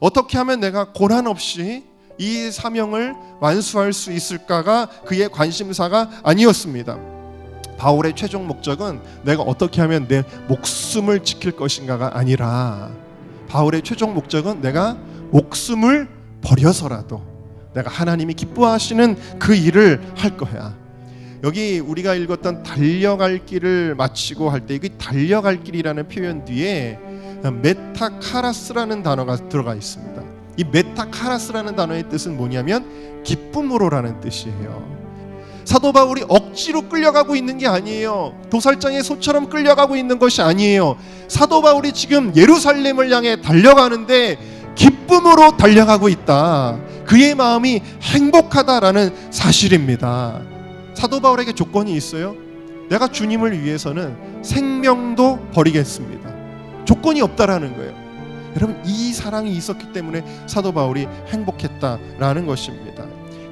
어떻게 하면 내가 고난 없이 이 사명을 완수할 수 있을까가 그의 관심사가 아니었습니다. 바울의 최종 목적은 내가 어떻게 하면 내 목숨을 지킬 것인가가 아니라 바울의 최종 목적은 내가 목숨을 버려서라도 내가 하나님이 기뻐하시는 그 일을 할 거야. 여기 우리가 읽었던 달려갈 길을 마치고 할 때 이 달려갈 길이라는 표현 뒤에 메타카라스라는 단어가 들어가 있습니다. 이 메타카라스라는 단어의 뜻은 뭐냐면 기쁨으로라는 뜻이에요. 사도 바울이 억지로 끌려가고 있는 게 아니에요. 도살장의 소처럼 끌려가고 있는 것이 아니에요. 사도 바울이 지금 예루살렘을 향해 달려가는데 기쁨으로 달려가고 있다. 그의 마음이 행복하다라는 사실입니다. 사도 바울에게 조건이 있어요. 내가 주님을 위해서는 생명도 버리겠습니다. 조건이 없다라는 거예요. 여러분 이 사랑이 있었기 때문에 사도 바울이 행복했다라는 것입니다.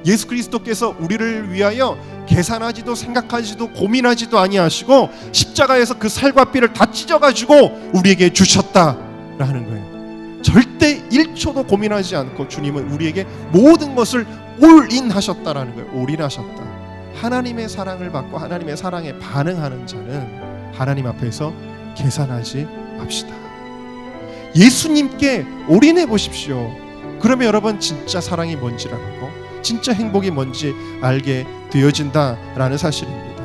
예수 그리스도께서 우리를 위하여 계산하지도 생각하지도 고민하지도 아니하시고 십자가에서 그 살과 뼈를 다 찢어 가지고 우리에게 주셨다라는 거예요. 절대 1초도 고민하지 않고 주님은 우리에게 모든 것을 올인 하셨다라는 거예요. 올인하셨다. 하나님의 사랑을 받고 하나님의 사랑에 반응하는 자는 하나님 앞에서 계산하지 맙시다. 예수님께 올인해 보십시오. 그러면 여러분 진짜 사랑이 뭔지라는 거, 진짜 행복이 뭔지 알게 되어진다라는 사실입니다.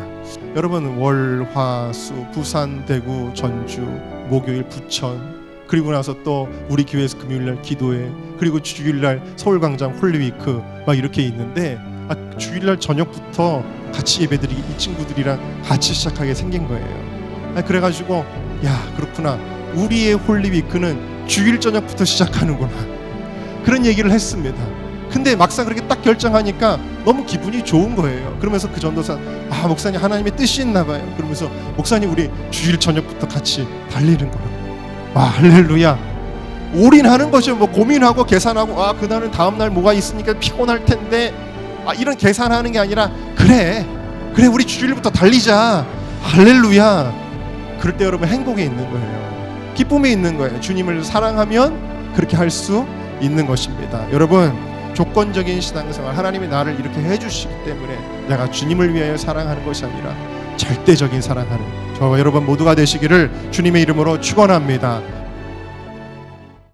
여러분 월, 화, 수, 부산, 대구, 전주, 목요일 부천 그리고 나서 또 우리 교회에서 금요일날 기도회 그리고 주일날 서울광장 홀리위크 막 이렇게 있는데 아, 주일날 저녁부터 같이 예배드리기 이 친구들이랑 같이 시작하게 생긴 거예요. 아, 그래가지고 야 그렇구나 우리의 홀리위크는 주일 저녁부터 시작하는구나 그런 얘기를 했습니다. 근데 막상 그렇게 딱 결정하니까 너무 기분이 좋은 거예요. 그러면서 그 전도사 아 목사님 하나님의 뜻이 있나 봐요. 그러면서 목사님 우리 주일 저녁부터 같이 달리는 거예요. 와 할렐루야. 올인하는 거죠. 뭐 고민하고 계산하고 아 그날은 다음 날 뭐가 있으니까 피곤할 텐데 아 이런 계산하는 게 아니라 그래 그래 우리 주일부터 달리자 할렐루야. 그럴 때 여러분 행복에 있는 거예요. 기쁨에 있는 거예요. 주님을 사랑하면 그렇게 할 수 있는 것입니다. 여러분 조건적인 신앙생활 하나님이 나를 이렇게 해주시기 때문에 내가 주님을 위하여 사랑하는 것이 아니라 절대적인 사랑하는 저와 여러분 모두가 되시기를 주님의 이름으로 축원합니다.